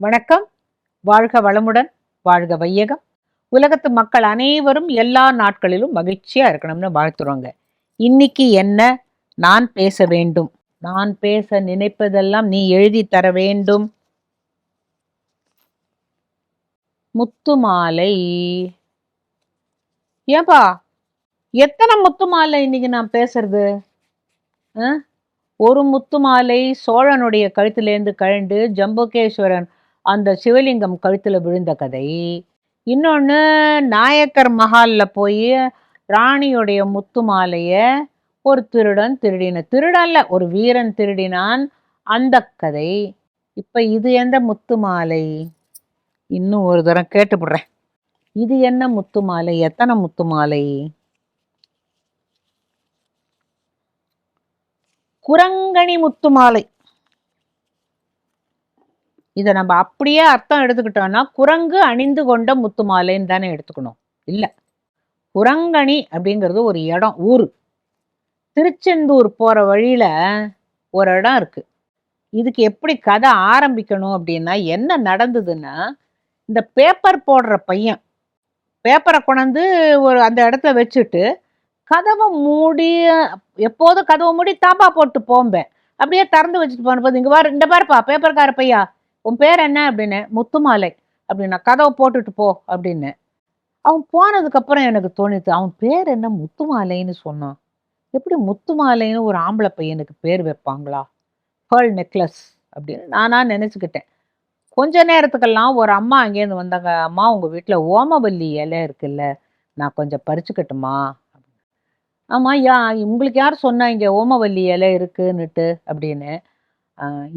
வணக்கம். வாழ்க வளமுடன் வாழ்க வையகம். உலகத்து மக்கள் அனைவரும் எல்லா நாட்களிலும் மகிழ்ச்சியா இருக்கணும்னு வாழ்த்துறோங்க. இன்னைக்கு என்ன? நான் பேச வேண்டும். நான் பேச நினைப்பதெல்லாம் நீ எழுதி தர வேண்டும். முத்து மாலை. ஏன்பா எத்தனை முத்து மாலை இன்னைக்கு நான் பேசுறது? ஒரு முத்து மாலை சோழனுடைய கழுத்திலேருந்து கழண்டு ஜம்புகேஸ்வரன் அந்த சிவலிங்கம் கழுத்தில் விழுந்த கதை. இன்னொன்று நாயக்கர் மஹாலில் போய் ராணியுடைய முத்து மாலையை ஒரு திருடன் திருடின திருடன்ல ஒரு வீரன் திருடினான் அந்த கதை. இப்போ இது எந்த முத்து மாலை? இன்னும் ஒரு தரம் கேட்டுப்படுறேன். இது என்ன முத்து மாலை? எத்தனை முத்து மாலை? குரங்கணி முத்து மாலை. இதை நம்ம அப்படியே அர்த்தம் எடுத்துக்கிட்டோம்னா குரங்கு அணிந்து கொண்ட முத்து மாலைன்னு தானே எடுத்துக்கணும். இல்லை. குரங்கணி அப்படிங்கிறது ஒரு இடம் ஊர். திருச்செந்தூர் போகிற வழியில் ஒரு இடம் இருக்குது இதுக்கு எப்படி கதை ஆரம்பிக்கணும் அப்படின்னா என்ன நடந்ததுன்னா இந்த பேப்பர் போடுற பையன் பேப்பரை கொண்டாந்து ஒரு அந்த இடத்துல வச்சுட்டு கதவை மூடி எப்போதும் கதவை மூடி தாப்பா போட்டு போம்பேன். அப்படியே திறந்து வச்சுட்டு போனபோது இங்கே பாரு இந்த பாருப்பா பேப்பர்கார பையா. உன் பேர் என்ன அப்படின்னு? முத்துமாலை. அப்படின்னா கதவை போட்டுட்டு போ அப்படின்னு. அவன் போனதுக்கப்புறம் எனக்கு தோணுது அவன் பேர் என்ன? முத்துமாலைன்னு சொன்னான். எப்படி முத்துமாலைன்னு ஒரு ஆம்பளை பையனுக்கு பேர் வைப்பாங்களா? பேர்ல் நெக்லஸ் அப்படின்னு நானா நினச்சிக்கிட்டேன். கொஞ்ச நேரத்துக்கெல்லாம் ஒரு அம்மா அங்கேருந்து வந்தாங்க அம்மா உங்கள் வீட்டில் ஓமவல்லி இலை இருக்குல்ல நான் கொஞ்சம் பறிச்சுக்கட்டுமா? ஆமாம் யா உங்களுக்கு யார் சொன்னா இங்கே ஓமவல்லி இலை இருக்குன்னுட்டு? அப்படின்னு.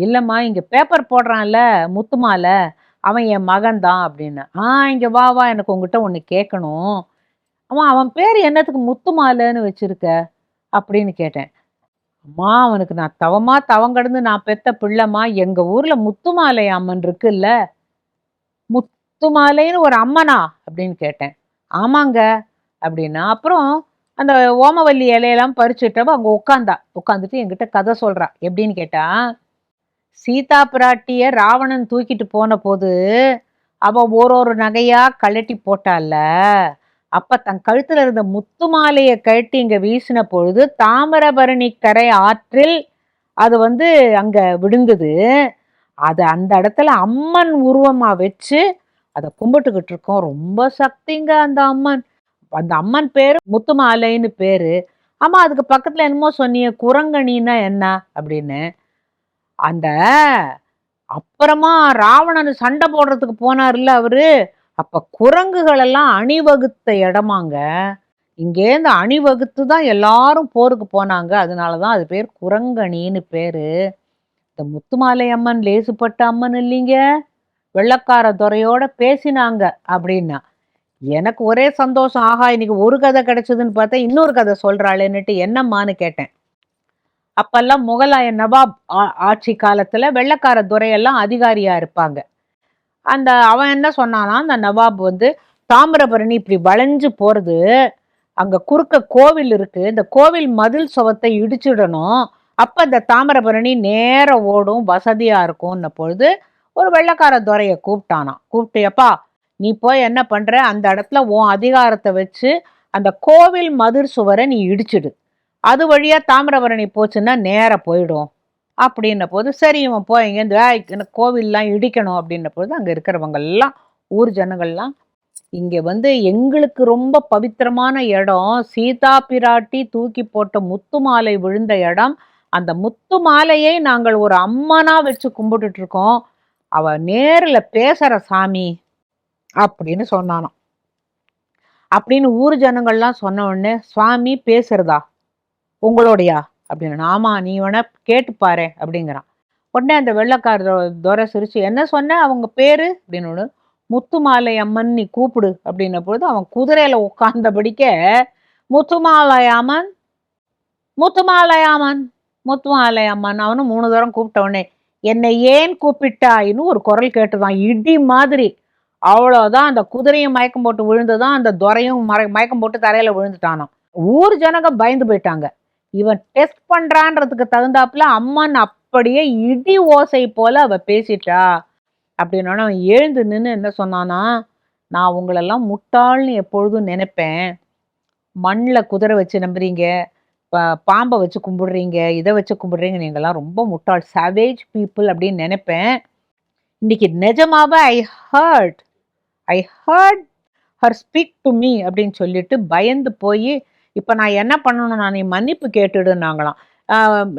இல்லைம்மா இங்கே பேப்பர் போடுறான்ல முத்துமால. அவன் என் மகன் தான் அப்படின்னு. ஆ இங்கே வா வா எனக்கு உங்ககிட்ட ஒன்று கேட்கணும். அம்மா அவன் பேர் என்னத்துக்கு முத்துமாலைன்னு வச்சுருக்க? அப்படின்னு கேட்டேன். அம்மா அவனுக்கு நான் தவமா தவங்கடந்து நான் பெத்த பிள்ளைம்மா எங்கள் ஊரில் முத்துமாலை அம்மன் இருக்குல்ல. முத்துமாலைன்னு ஒரு அம்மனா? அப்படின்னு கேட்டேன். ஆமாங்க அப்படின்னா. அப்புறம் அந்த ஓமவல்லி இலையெல்லாம் பறிச்சுட்டப்ப அங்கே உட்காந்தா உட்காந்துட்டு என்கிட்ட கதை சொல்கிறா எப்படின்னு கேட்டால் சீதா பிராட்டிய ராவணன் தூக்கிட்டு போன போது அவள் ஒரு ஒரு நகையா கழட்டி போட்டால. அப்ப தன் கழுத்துல இருந்த முத்து மாலையை கழட்டி இங்க வீசின பொழுது தாமிரபரணி கரை ஆற்றில் அது வந்து அங்க விழுந்தது. அது அந்த இடத்துல அம்மன் உருவமா வச்சு அதை கும்பிட்டுக்கிட்டு இருக்கோம். ரொம்ப சக்திங்க அந்த அம்மன். அந்த அம்மன் பேரு முத்துமாலைன்னு பேரு. ஆமா அதுக்கு பக்கத்துல என்னமோ சொன்னீங்க குரங்கணின்னா என்ன அப்படின்னு. அந்த அப்புறமா ராவணன் சண்டை போடுறதுக்கு போனார்ல அவரு? அப்ப குரங்குகள் எல்லாம் அணிவகுத்த இடமாங்க. இங்கேருந்து அணிவகுத்து தான் எல்லாரும் போருக்கு போனாங்க. அதனாலதான் அது பேர் குரங்கணின்னு பேரு. இந்த முத்துமாலை அம்மன் லேசுப்பட்ட அம்மன் இல்லைங்க? வெள்ளக்கார துறையோட பேசினாங்க அப்படின்னா. எனக்கு ஒரே சந்தோஷம். ஆகா இன்னைக்கு ஒரு கதை கிடைச்சதுன்னு பார்த்தா இன்னொரு கதை சொல்றாளேன்னுட்டு என்னம்மான்னு கேட்டேன். அப்பெல்லாம் முகலாய நவாப் ஆ- ஆட்சி காலத்துல வெள்ளக்கார துறையெல்லாம் அதிகாரியா இருப்பாங்க. அந்த அவன் என்ன சொன்னானா அந்த நவாப் வந்து தாமிரபரணி இப்படி வளைஞ்சு போறது அங்க குறுக்க கோவில் இருக்கு இந்த கோவில் மதில் சுவத்தை இடிச்சிடணும் அப்ப இந்த தாமிரபரணி நேர ஓடும் வசதியா இருக்கும்ன பொழுது ஒரு வெள்ளக்கார துறைய கூப்பிட்டானாம். கூப்பிட்டியப்பா நீ போய் என்ன பண்ற? அந்த இடத்துல உன் அதிகாரத்தை வச்சு அந்த கோவில் மதிர் சுவரை நீ இடிச்சிடு. அது வழியாக தாமிரபரணி போச்சுன்னா நேராக போயிடும். அப்படின்ன போது சரி இவன் போய் இங்கேருந்து கோவில்லாம் இடிக்கணும் அப்படின்ன போது அங்கே இருக்கிறவங்க எல்லாம் ஊர் ஜனங்கள்லாம் இங்கே வந்து எங்களுக்கு ரொம்ப பவித்திரமான இடம். சீதா பிராட்டி தூக்கி போட்ட முத்து மாலை விழுந்த இடம். அந்த முத்து மாலையை நாங்கள் ஒரு அம்மனா வச்சு கும்பிட்டுட்டு இருக்கோம் அவ நேரில் பேசுற சாமி அப்படின்னு சொன்னானாம். அப்படின்னு ஊர் ஜனங்கள்லாம் சொன்ன உடனே சுவாமி பேசுறதா? உங்களோடையா? அப்படின்னு. ஆமா நீ வேணா கேட்டு பாரு அப்படிங்கிறான். உடனே அந்த வெள்ளக்கார துரை சிரிச்சு என்ன சொன்ன? அவங்க பேரு? அப்படின்னு. முத்துமாலை அம்மன் நீ கூப்பிடு அப்படின்ன பொழுது அவன் குதிரையில உட்கார்ந்தபடிக்க முத்துமாலை அம்மன் முத்துமாலை அம்மன் முத்துமாலை அம்மன் மூணு தரம் கூப்பிட்ட உடனே என்னை ஏன் கூப்பிட்டாயின்னு ஒரு குரல் கேட்டுதான். இடி மாதிரி. அவ்வளோதான் அந்த குதிரையும் மயக்கம் போட்டு விழுந்துதான். அந்த துரையும் மயக்கம் போட்டு தரையில விழுந்துட்டானோ ஊர் ஜனங்க பயந்து போயிட்டாங்க. இவன் டெஸ்ட் பண்றான்றதுக்கு தகுந்தாப்புல அம்மன் அப்படியே இடி ஓசை போல அவ பேசிட்டா. அப்படின்னோடனே அவன் எழுந்து நின்று என்ன சொன்னானா நான் உங்களெல்லாம் முட்டாள்னு எப்பொழுதும் நினைப்பேன். மண்ணில் குதிரை வச்சு நம்புறீங்க பாம்பை வச்சு கும்பிடுறீங்க இதை வச்சு கும்பிடுறீங்க நீங்கள்லாம் ரொம்ப முட்டாள் சவேஜ் பீப்புள் அப்படின்னு நினைப்பேன். இன்னைக்கு நிஜமாவே I heard I heard her speak to me அப்படின்னு சொல்லிட்டு பயந்து போய் இப்போ நான் என்ன பண்ணணும் நான் நீ மன்னிப்பு கேட்டுடுனாங்களாம்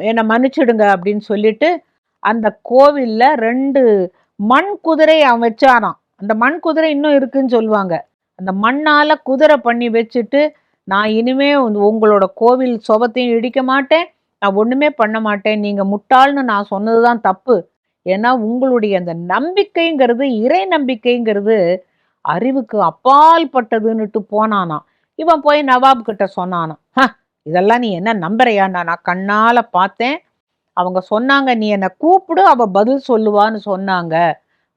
என்னை மன்னிச்சிடுங்க அப்படின்னு சொல்லிட்டு அந்த கோவிலில் ரெண்டு மண் குதிரை அவன் வச்சாராம் அந்த மண் குதிரை இன்னும் இருக்குன்னு சொல்லுவாங்க. அந்த மண்ணால் குதிரை பண்ணி வச்சுட்டு நான் இனிமே உங்களோட கோவில் சுபத்தையும் இடிக்க மாட்டேன். நான் ஒன்றுமே பண்ண மாட்டேன். நீங்கள் முட்டாள்னு நான் சொன்னது தான் தப்பு. ஏன்னா உங்களுடைய அந்த நம்பிக்கைங்கிறது இறை நம்பிக்கைங்கிறது அறிவுக்கு அப்பால்பட்டதுன்னுட்டு போனானான் இவன் போய் நவாப் கிட்ட சொன்னானான் "ஹ, இதெல்லாம் நீ என்ன நம்புறியாண்டா? நான் கண்ணால பார்த்தேன். அவங்க சொன்னாங்க நீ என்னை கூப்பிடு அவ பதில் சொல்லுவான்னு சொன்னாங்க.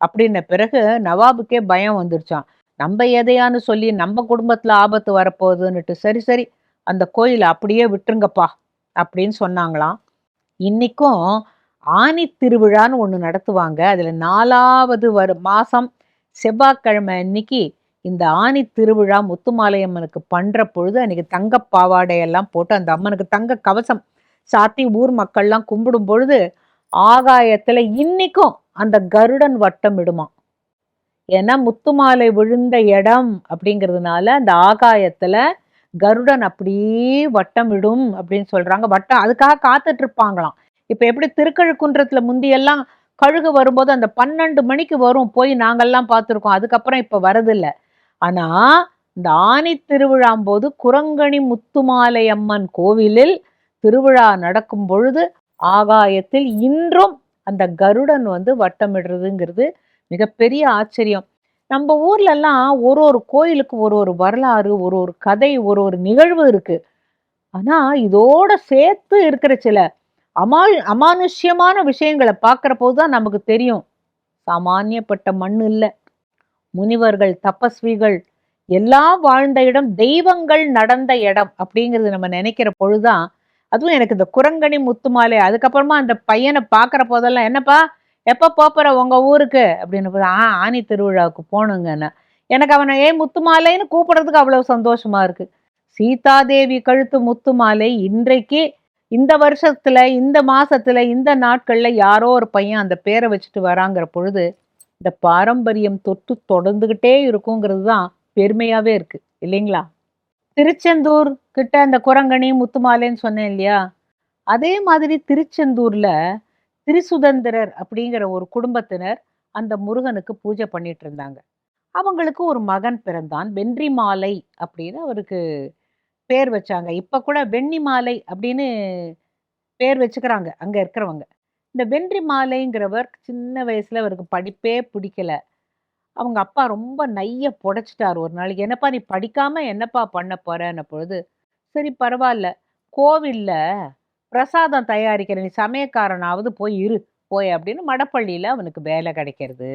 அப்படின்ன பிறகு நவாபுக்கே பயம் வந்துருச்சான் நம்ம எதையான்னு சொல்லி நம்ம குடும்பத்துல ஆபத்து வரப்போகுதுன்னுட்டு சரி சரி அந்த கோயிலை அப்படியே விட்டுருங்கப்பா அப்படின்னு சொன்னாங்களாம். இன்னைக்கும் ஆனி திருவிழான்னு ஒன்று நடத்துவாங்க. அதில் நாலாவது வரு மாதம் செவ்வாய்க்கிழமை அன்னைக்கு இந்த ஆணி திருவிழா முத்துமாலையம்மனுக்கு பண்ற பொழுது அன்னைக்கு தங்க பாவாடையெல்லாம் போட்டு அந்த அம்மனுக்கு தங்க கவசம் சாத்தி ஊர் மக்கள்லாம் கும்பிடும் பொழுது ஆகாயத்துல இன்னைக்கும் அந்த கருடன் வட்டம் இடுமா. ஏன்னா முத்துமாலை விழுந்த இடம் அப்படிங்கிறதுனால அந்த ஆகாயத்துல கருடன் அப்படியே வட்டம் இடும் அப்படின்னு சொல்றாங்க. வட்டம் அதுக்காக காத்துட்டு இருப்பாங்களாம் இப்ப எப்படி திருக்கழுக்குன்றத்துல முந்தியெல்லாம் கழுகு வரும்போது அந்த பன்னெண்டு மணிக்கு வரும். போய் நாங்கள்லாம் பார்த்துருக்கோம். அதுக்கப்புறம் இப்போ வரதில்லை ஆனா இந்த ஆனி திருவிழாம்போது குரங்கணி முத்துமாலை அம்மன் கோவிலில் திருவிழா நடக்கும் பொழுது ஆகாயத்தில் இன்றும் அந்த கருடன் வந்து வட்டமிடுறதுங்கிறது மிகப்பெரிய ஆச்சரியம். நம்ம ஊர்லெல்லாம் ஒரு ஒரு கோயிலுக்கு ஒரு ஒரு வரலாறு ஒரு ஒரு கதை ஒரு ஒரு நிகழ்வு இருக்கு. ஆனா இதோட சேர்த்து இருக்கிற சில அமா அமானுஷ்யமான விஷயங்களை பார்க்கிற போதுதான் நமக்கு தெரியும். சாமானியப்பட்ட மண் இல்லை. முனிவர்கள் தபஸ்விகள் எல்லாம் வாழ்ந்த இடம் தெய்வங்கள் நடந்த இடம் அப்படிங்கிறது நம்ம நினைக்கிற பொழுதுதான் அதுவும் எனக்கு இந்த குரங்கணி முத்துமாலை அதுக்கப்புறமா அந்த பையனை பார்க்குற போதெல்லாம் என்னப்பா எப்போ போப்புற உங்க ஊருக்கு? அப்படின்னு ஆ ஆனி திருவிழாவுக்கு போகணுங்கன்னு எனக்கு அவனை ஏன் முத்துமாலைன்னு கூப்பிடுறதுக்கு அவ்வளவு சந்தோஷமா இருக்கு. சீதாதேவி கழுத்து முத்துமாலை இன்றைக்கு இந்த வருஷத்துல இந்த மாசத்துல இந்த நாட்கள்ல யாரோ ஒரு பையன் அந்த பேரை வச்சுட்டு வராங்கிற பொழுது இந்த பாரம்பரியம் தொட்டு தொடர்ந்துகிட்டே இருக்குங்கிறது தான் பெருமையாவே இருக்கு இல்லைங்களா? திருச்செந்தூர் கிட்ட அந்த குரங்கணி முத்துமாலைன்னு சொன்னேன் இல்லையா? அதே மாதிரி திருச்செந்தூர்ல திருசுதந்திரர் அப்படிங்கிற ஒரு குடும்பத்தினர் அந்த முருகனுக்கு பூஜை பண்ணிட்டு இருந்தாங்க. அவங்களுக்கு ஒரு மகன் பிறந்தான் வென்றி மாலை அப்படின்னு அவருக்கு பேர் வச்சாங்க. இப்போ கூட வெண்ணி மாலை அப்படின்னு பேர் வச்சுக்கிறாங்க அங்கே இருக்கிறவங்க. இந்த வென்றி மாலைங்கிறவர் சின்ன வயசில் அவருக்கு படிப்பே பிடிக்கல. அவங்க அப்பா ரொம்ப நைய புடைச்சிட்டார் ஒரு நாளைக்கு. என்னப்பா நீ படிக்காமல் என்னப்பா பண்ண போறேன்ன பொழுது? சரி பரவாயில்ல. கோவிலில் பிரசாதம் தயாரிக்கிற நீ சமயக்காரனாவது போய் இரு. போய் அப்படின்னு மடப்பள்ளியில் அவனுக்கு வேலை கிடைக்கிறது.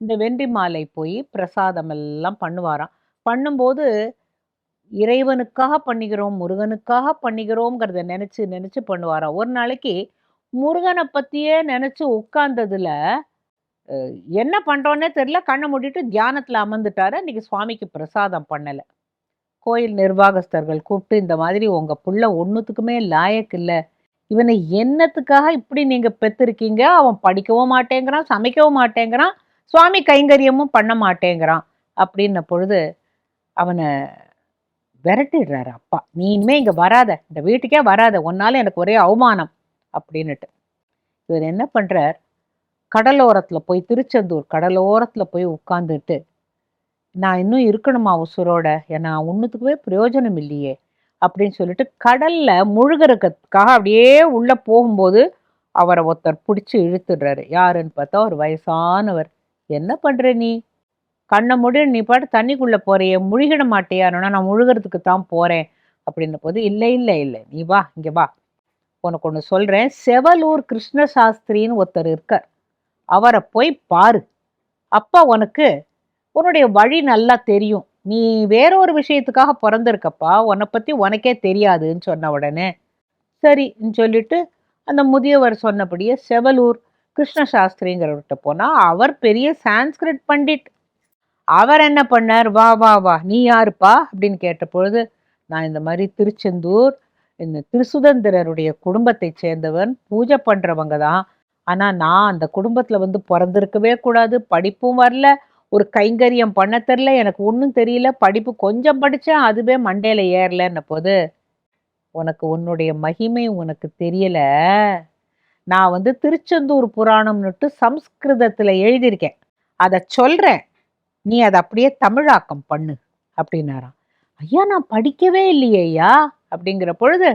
இந்த வென்றி மாலை போய் பிரசாதம் எல்லாம் பண்ணுவாராம். பண்ணும்போது இறைவனுக்காக பண்ணிக்கிறோம் முருகனுக்காக பண்ணிக்கிறோங்கிறத நினச்சி நினச்சி பண்ணுவாராம். ஒரு நாளைக்கு முருகனை பற்றியே நினச்சி உட்கார்ந்ததுல என்ன பண்ணுறோன்னே தெரியல. கண்ணை மூடிட்டு தியானத்தில் அமர்ந்துட்டாரு. இன்றைக்கி சுவாமிக்கு பிரசாதம் பண்ணலை. கோயில் நிர்வாகஸ்தர்கள் கூப்பிட்டு இந்த மாதிரி உங்கள் புள்ள ஒன்றுத்துக்குமே லாயக்கு இல்லை. இவனை என்னத்துக்காக இப்படி நீங்கள் பெற்றுருக்கீங்க அவன் படிக்கவும் மாட்டேங்கிறான் சமைக்கவும் மாட்டேங்கிறான் சுவாமி கைங்கரியமும் பண்ண மாட்டேங்கிறான். அப்படின்ன பொழுது அவனை விரட்டிடுறாரு அப்பா. நீ இனிமே இங்கே வராத. இந்த வீட்டுக்கே வராத. உன்னால எனக்கு ஒரே அவமானம். அப்படின்னுட்டு. இவர் என்ன பண்ணுறார் கடலோரத்தில் போய் திருச்செந்தூர் கடலோரத்தில் போய் உட்காந்துட்டு நான் இன்னும் இருக்கணுமா உசுரோட? ஏன்னா ஒன்றுத்துக்குமே பிரயோஜனம் இல்லையே அப்படின்னு சொல்லிட்டு கடல்ல முழுகிறதுக்காக அப்படியே உள்ளே போகும்போது அவரை ஒருத்தர் பிடிச்சி இழுத்துடுறாரு. யாருன்னு பார்த்தா ஒரு வயசானவர். என்ன பண்ணுற நீ? கண்ணை முடி நீ பாட்டு தண்ணிக்குள்ளே போறியே முழுகிட மாட்டியாருன்னா நான் முழுகிறதுக்கு தான் போகிறேன் அப்படின்ன போது இல்லை இல்லை இல்லை நீ வா இங்கே வா. உனக்கு ஒன்று சொல்கிறேன் செவலூர் கிருஷ்ண சாஸ்திரின்னு ஒருத்தர் இருக்கார். அவரை போய் பாரு. அப்பா உனக்கு உன்னுடைய வழி நல்லா தெரியும். நீ வேற ஒரு விஷயத்துக்காக பிறந்திருக்கப்பா. உன்னை பற்றி உனக்கே தெரியாதுன்னு சொன்ன உடனே சரின்னு சொல்லிட்டு அந்த முதியவர் சொன்னபடியே செவலூர் கிருஷ்ண சாஸ்திரிங்கிறவர்கிட்ட போனால் அவர் பெரிய சான்ஸ்கிரிட் பண்டிட். அவர் என்ன பண்ணார்? வா வா வா. நீ யாருப்பா? அப்படின்னு கேட்ட பொழுது நான் இந்த மாதிரி திருச்செந்தூர் இந்த திருசுதந்திரருடைய குடும்பத்தை சேர்ந்தவன் பூஜை பண்ணுறவங்க தான் ஆனால் நான் அந்த குடும்பத்தில் வந்து பிறந்திருக்கவே கூடாது படிப்பும் வரல ஒரு கைங்கரியம் பண்ண தெரில எனக்கு ஒன்றும் தெரியல படிப்பு கொஞ்சம் படித்தேன் அதுவே மண்டையில் ஏறலன்ன போது உனக்கு உன்னுடைய மகிமை உனக்கு தெரியலை. நான் வந்து திருச்செந்தூர் புராணம்னுட்டு சம்ஸ்கிருதத்தில் எழுதியிருக்கேன். அதை சொல்கிறேன் நீ அதை அப்படியே தமிழாக்கம் பண்ணு. அப்படின்னாராம். ஐயா நான் படிக்கவே இல்லையே ஐயா. அப்படிங்கிற பொழுது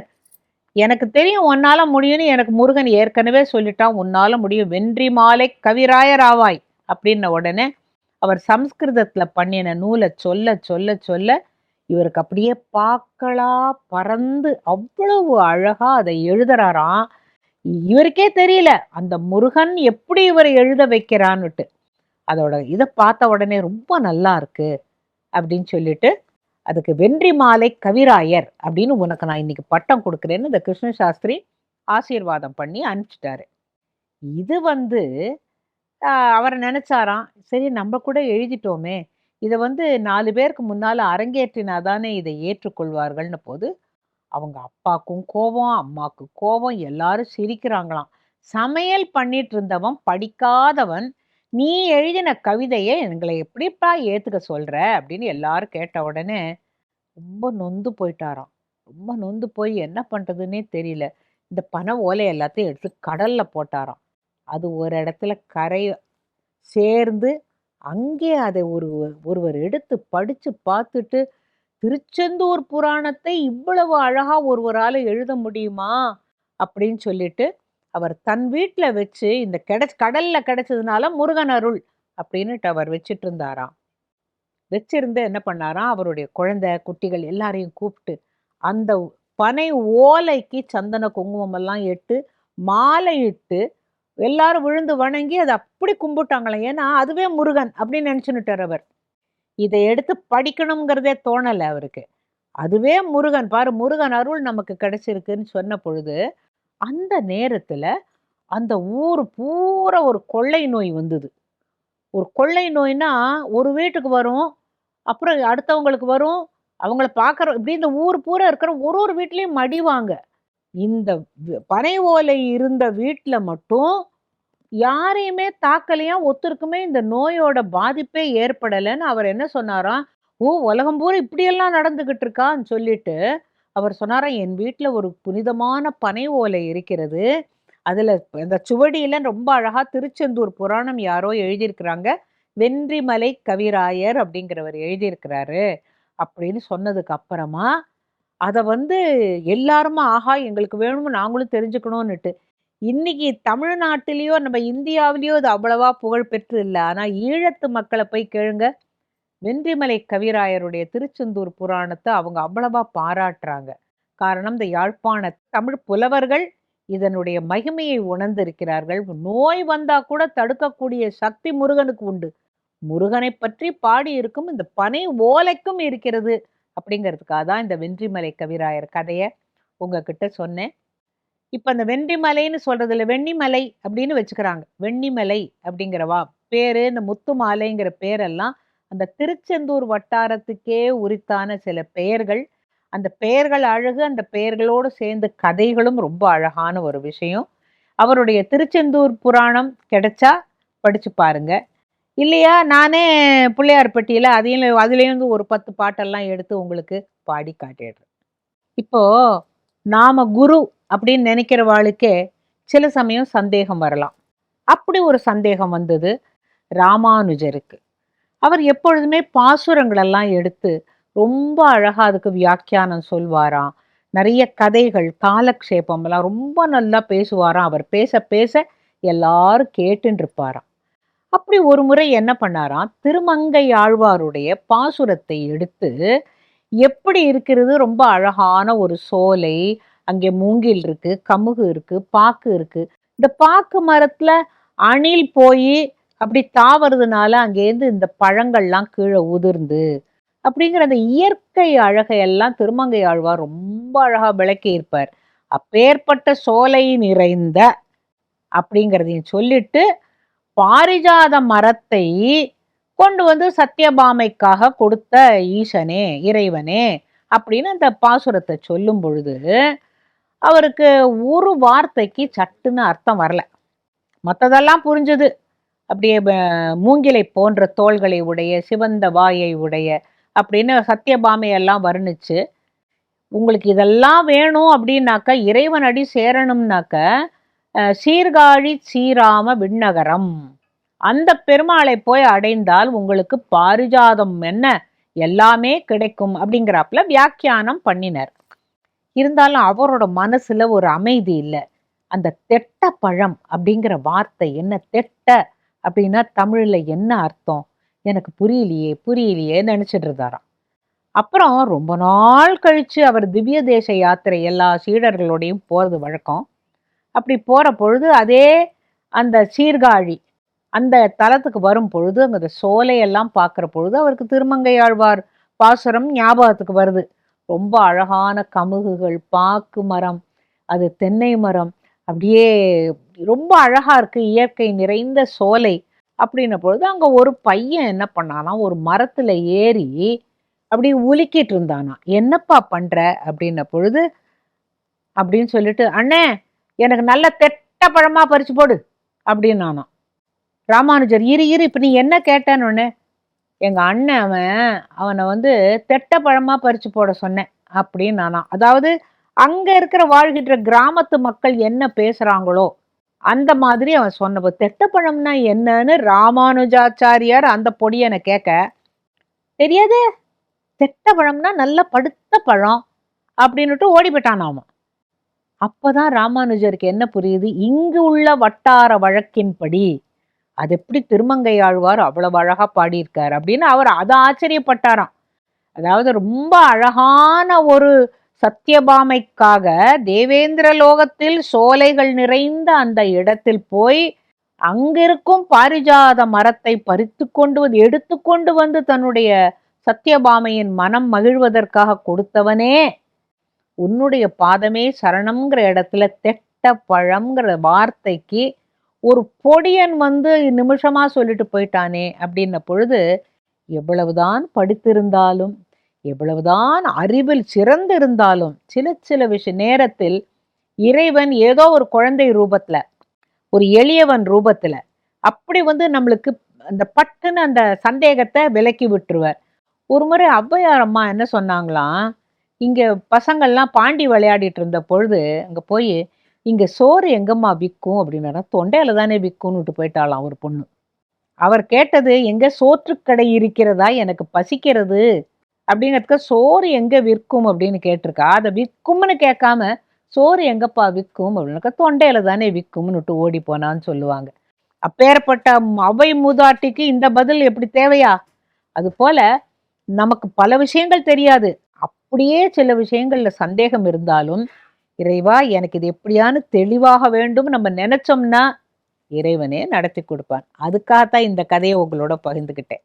எனக்கு தெரியும் உன்னால முடியும்னு எனக்கு முருகன் ஏற்கனவே சொல்லிட்டான். உன்னால முடியும். வென்றி மாலை கவிராயராவாய். அப்படின்ன உடனே அவர் சம்ஸ்கிருதத்தில் பண்ணின நூலை சொல்ல சொல்ல சொல்ல இவருக்கு அப்படியே பார்க்கலா பறந்து அவ்வளவு அழகா அதை எழுதுறாராம். இவருக்கே தெரியல அந்த முருகன் எப்படி இவரை எழுத வைக்கிறான்னுட்டு. அதோட இதை பார்த்த உடனே ரொம்ப நல்லா இருக்கு அப்படின்னு சொல்லிட்டு அதுக்கு வென்றி மாலை கவிராயர் அப்படின்னு உனக்கு நான் இன்னைக்கு பட்டம் கொடுக்குறேன்னு இந்த கிருஷ்ண சாஸ்திரி ஆசீர்வாதம் பண்ணி அனுப்பிச்சிட்டாரு. இது வந்து அவர் நினைச்சாராம் சரி நம்ம கூட எழுதிட்டோமே இதை வந்து நாலு பேருக்கு முன்னால அரங்கேற்றினாதானே இதை ஏற்றுக்கொள்வார்கள்னு போது அவங்க அப்பாக்கும் கோபம் அம்மாவுக்கு கோபம் எல்லாரும் சிரிக்கிறாங்களாம். சமையல் பண்ணிட்டு இருந்தவன் படிக்காதவன் நீ எழுதின கவிதையை எங்களை எப்படிப்பா ஏற்றுக்க சொல்கிற அப்படின்னு எல்லாரும் கேட்ட உடனே ரொம்ப நொந்து போயிட்டாராம். ரொம்ப நொந்து போய் என்ன பண்ணுறதுன்னே தெரியல. இந்த பனை ஓலை எல்லாத்தையும் எடுத்து கடலில் போட்டாராம். அது ஒரு இடத்துல கரை சேர்ந்து அங்கே அதை ஒரு ஒருவர் எடுத்து படித்து பார்த்துட்டு திருச்செந்தூர் புராணத்தை இவ்வளவு அழகாக ஒருவரால் எழுத முடியுமா? அப்படின்னு சொல்லிட்டு அவர் தன் வீட்டில் வச்சு இந்த கிடை கடலில் கிடைச்சதுனால முருகன் அருள் அப்படின்னுட்டு அவர் வச்சிட்டு இருந்தாராம் வச்சிருந்து என்ன பண்ணாராம்? அவருடைய குழந்தை குட்டிகள் எல்லாரையும் கூப்பிட்டு அந்த பனை ஓலைக்கு சந்தன குங்குமம் எல்லாம் இட்டு மாலை இட்டு எல்லாரும் விழுந்து வணங்கி அதை அப்படி கும்பிட்டாங்களாம் ஏன்னா அதுவே முருகன் அப்படின்னு நினைச்சுன்னுட்டார் அவர். இதை எடுத்து படிக்கணுங்கிறதே தோணலை அவருக்கு. அதுவே முருகன். பாரு முருகன் அருள் நமக்கு கிடைச்சிருக்குன்னு சொன்ன பொழுது அந்த நேரத்தில் அந்த ஊர் பூரா ஒரு கொள்ளை நோய் வந்தது. ஒரு கொள்ளை நோய்னா ஒரு வீட்டுக்கு வரும் அப்புறம் அடுத்தவங்களுக்கு வரும் அவங்கள பார்க்குற இப்படி இந்த ஊர் பூரா இருக்கிற ஒரு ஒரு வீட்லேயும் மடிவாங்க இந்த பனை ஓலை இருந்த வீட்டில் மட்டும் யாரையுமே தாக்கலையா ஒருத்தருக்குமே இந்த நோயோட பாதிப்பே ஏற்படலைன்னு அவர் என்ன சொன்னாராம் ஓ உலகம் பூரா இப்படியெல்லாம் நடந்துக்கிட்டு இருக்கான்னு சொல்லிட்டு அவர் சொன்னாராம் என் வீட்டில் ஒரு புனிதமான பனை ஓலை இருக்கிறது. அதில் அந்த சுவடியில் ரொம்ப அழகாக திருச்செந்தூர் புராணம் யாரோ எழுதியிருக்கிறாங்க. வென்றிமலை கவிராயர் அப்படிங்கிறவர் எழுதியிருக்கிறாரு. அப்படின்னு சொன்னதுக்கு அப்புறமா அதை வந்து எல்லாருமா ஆஹா எங்களுக்கு வேணும்னு நாங்களும் தெரிஞ்சுக்கணும்னுட்டு. இன்னைக்கு தமிழ்நாட்டிலேயோ நம்ம இந்தியாவிலேயோ அது அவ்வளவா புகழ் பெற்று இல்லை. ஆனால் ஈழத்து மக்களை போய் கேளுங்க. வென்றிமலை கவிராயருடைய திருச்செந்தூர் புராணத்தை அவங்க அவ்வளவா பாராட்டுறாங்க. காரணம் இந்த யாழ்ப்பாண தமிழ் புலவர்கள் இதனுடைய மகிமையை உணர்ந்திருக்கிறார்கள். நோய் வந்தா கூட தடுக்கக்கூடிய சக்தி முருகனுக்கு உண்டு. முருகனை பற்றி பாடி இருக்கும் இந்த பனை ஓலைக்கும் இருக்கிறது அப்படிங்கிறதுக்காக தான் இந்த வென்றிமலை கவிராயர் கதையை உங்ககிட்ட சொன்னேன். இப்ப அந்த வென்றிமலைன்னு சொல்றதுல வெண்ணிமலை அப்படின்னு வச்சுக்கிறாங்க. வெண்ணிமலை அப்படிங்கிறவா? பேரு இந்த முத்து மாலைங்கிற பேரெல்லாம் அந்த திருச்செந்தூர் வட்டாரத்துக்கே உரித்தான சில பெயர்கள். அந்த பெயர்கள் அழகு அந்த பெயர்களோடு சேர்ந்து கதைகளும் ரொம்ப அழகான ஒரு விஷயம். அவருடைய திருச்செந்தூர் புராணம் கிடைச்சா படிச்சு பாருங்க. இல்லையா? நானே பிள்ளையார்பட்டியில் அதையும் அதுலேருந்து ஒரு பத்து பாட்டெல்லாம் எடுத்து உங்களுக்கு பாடி காட்டிடுறேன். இப்போ நாம குரு அப்படின்னு நினைக்கிற நினைக்கிறவாளுக்கே சில சமயம் சந்தேகம் வரலாம். அப்படி ஒரு சந்தேகம் வந்தது ராமானுஜருக்கு. அவர் எப்பொழுதுமே பாசுரங்களெல்லாம் எடுத்து ரொம்ப அழகா அதுக்கு வியாக்கியானம் சொல்வாராம். நிறைய கதைகள் காலக்ஷேபம் எல்லாம் ரொம்ப நல்லா பேசுவாராம். அவர் பேச பேச எல்லாரும் கேட்டுன்னு இருப்பாராம் அப்படி ஒரு முறை என்ன பண்ணாராம்? திருமங்கை ஆழ்வாருடைய பாசுரத்தை எடுத்து எப்படி இருக்கிறது? ரொம்ப அழகான ஒரு சோலை அங்கே மூங்கில் இருக்கு கமுகு இருக்கு பாக்கு இருக்கு. இந்த பாக்கு மரத்துல அணில் போய் அப்படி தாவறதுனால அங்கேருந்து இந்த பழங்கள்லாம் கீழே உதிர்ந்து அப்படிங்கிற அந்த இயற்கை அழகையெல்லாம் திருமங்கை ஆழ்வார் ரொம்ப அழகா விளக்கி இருப்பார் அப்பேற்பட்ட சோலை நிறைந்த அப்படிங்கிறதையும் சொல்லிட்டு பாரிஜாத மரத்தை கொண்டு வந்து சத்யபாமைக்காக கொடுத்த ஈசனே இறைவனே அப்படின்னு அந்த பாசுரத்தை சொல்லும் பொழுது அவருக்கு ஒரு வார்த்தைக்கு சட்டுன்னு அர்த்தம் வரல. மற்றதெல்லாம் புரிஞ்சுது. அப்படியே மூங்கிலை போன்ற தோள்களை உடைய சிவந்த வாயை உடைய அப்படின்னு சத்யபாமையெல்லாம் வர்ணிச்சு உங்களுக்கு இதெல்லாம் வேணும் அப்படின்னாக்க இறைவன் அடி சேரணும்னாக்க சீர்காழி சீராம விண்ணகரம். அந்த பெருமாளை போய் அடைந்தால் உங்களுக்கு பாரிஜாதம் என்ன? எல்லாமே கிடைக்கும் அப்படிங்கிறாப்புல வியாக்கியானம் பண்ணினர். இருந்தாலும் அவரோட மனசுல ஒரு அமைதி இல்லை. அந்த தெட்ட பழம் அப்படிங்கிற வார்த்தை என்ன தெட்ட அப்படின்னா தமிழில் என்ன அர்த்தம்? எனக்கு புரியலையே புரியலையே நினைச்சிட்டு இருந்தாராம் அப்புறம் ரொம்ப நாள் கழித்து அவர் திவ்ய தேச யாத்திரை எல்லா சீடர்களோடையும் போகிறது வழக்கம். அப்படி போகிற பொழுது அதே அந்த சீர்காழி அந்த தலத்துக்கு வரும் பொழுது அங்க அந்த சோலையெல்லாம் பார்க்குற பொழுது அவருக்கு திருமங்கையாழ்வார் பாசுரம் ஞாபகத்துக்கு வருது. ரொம்ப அழகான கமுகுகள் பாக்கு மரம் அது தென்னை மரம் அப்படியே ரொம்ப அழகாக இருக்குது இயற்கை நிறைந்த சோலை அப்படின்ன பொழுது அங்கே ஒரு பையன் என்ன பண்ணானா ஒரு மரத்தில் ஏறி அப்படி உலுக்கிட்டு இருந்தானா. என்னப்பா பண்ணுற அப்படின்ன பொழுது அப்படின்னு சொல்லிட்டு அண்ணே எனக்கு நல்ல தெட்ட பழமாக பறிச்சு போடு அப்படின்னானா ராமானுஜர் இரு இரு இப்போ நீ என்ன கேட்டேன்னு எங்கள் அண்ணன் அவன் அவனை வந்து தெட்ட பழமாக பறித்து போட சொன்னேன் அப்படின்னு நானா அதாவது அங்க இருக்கிற வாழ்கின்ற கிராமத்து மக்கள் என்ன பேசுறாங்களோ அந்த மாதிரி அவன் சொன்னப்போ தெட்டப்பழம்னா என்னன்னு ராமானுஜாச்சாரியார் அந்த பொடியனை கேட்க தெரியாது தெட்டப்பழம்னா நல்ல படுத்த பழம் அப்படின்னுட்டு ஓடி போயிட்டான் அவன். அப்பதான் ராமானுஜருக்கு என்ன புரியுது? இங்கு உள்ள வட்டார வழக்கின்படி அது எப்படி திருமங்கை ஆழ்வார் அவ்வளவு அழகா பாடியிருக்கார்? அப்படின்னு அவர் அதை ஆச்சரியப்பட்டாராம். அதாவது ரொம்ப அழகான ஒரு சத்தியபாமைக்காக தேவேந்திர லோகத்தில் சோலைகள் நிறைந்த அந்த இடத்தில் போய் அங்கிருக்கும் பாரிஜாத மரத்தை பறித்து கொண்டு வந்து எடுத்துக்கொண்டு வந்து தன்னுடைய சத்தியபாமையின் மனம் மகிழ்வதற்காக கொடுத்தவனே. உன்னுடைய பாதமே சரணம்ங்கிற இடத்துல தெட்ட பழம்ங்கிற வார்த்தைக்கு ஒரு பொடியன் வந்து நிமிஷமா சொல்லிட்டு போயிட்டானே அப்படின்ன பொழுது எவ்வளவுதான் படித்திருந்தாலும் எவ்வளவுதான் அறிவில் சிறந்திருந்தாலும் சில சில விஷய நேரத்தில் இறைவன் ஏதோ ஒரு குழந்தை ரூபத்துல ஒரு எளியவன் ரூபத்துல அப்படி வந்து நம்மளுக்கு அந்த பட்டுன்னு அந்த சந்தேகத்தை விலக்கி விட்டுருவார். ஒரு முறை ஔவையார் அம்மா என்ன சொன்னாங்களாம் இங்கே பசங்கள்லாம் பாண்டி விளையாடிட்டு இருந்த பொழுது அங்கே போய் இங்கே சோறு எங்கம்மா விற்கும் அப்படின்னா தொண்டையில தானே விற்கும்னு விட்டு போயிட்டாலாம் ஒரு பொண்ணு. அவர் கேட்டது எங்கே சோற்றுக்கடை இருக்கிறதா? எனக்கு பசிக்கிறது. அப்படிங்கிறதுக்கு சோறு எங்கே விற்கும் அப்படின்னு கேட்டிருக்கா. அதை விற்கும்னு கேட்காம சோறு எங்கப்பா விற்கும்? அப்படின்னாக்கா தொண்டையில தானே விற்கும்னு விட்டு ஓடி போனான்னு சொல்லுவாங்க. அப்பேற்பட்ட அவை மூதாட்டிக்கு இந்த பதில் எப்படி தேவையா? அது போல நமக்கு பல விஷயங்கள் தெரியாது. அப்படியே சில விஷயங்கள்ல சந்தேகம் இருந்தாலும் இறைவா எனக்கு இது எப்படியான்னு தெளிவாக வேண்டும். நம்ம நினைச்சோம்னா இறைவனே நடத்தி கொடுப்பான். அதுக்காகத்தான் இந்த கதையை உங்களோட பகிர்ந்துக்கிட்டேன்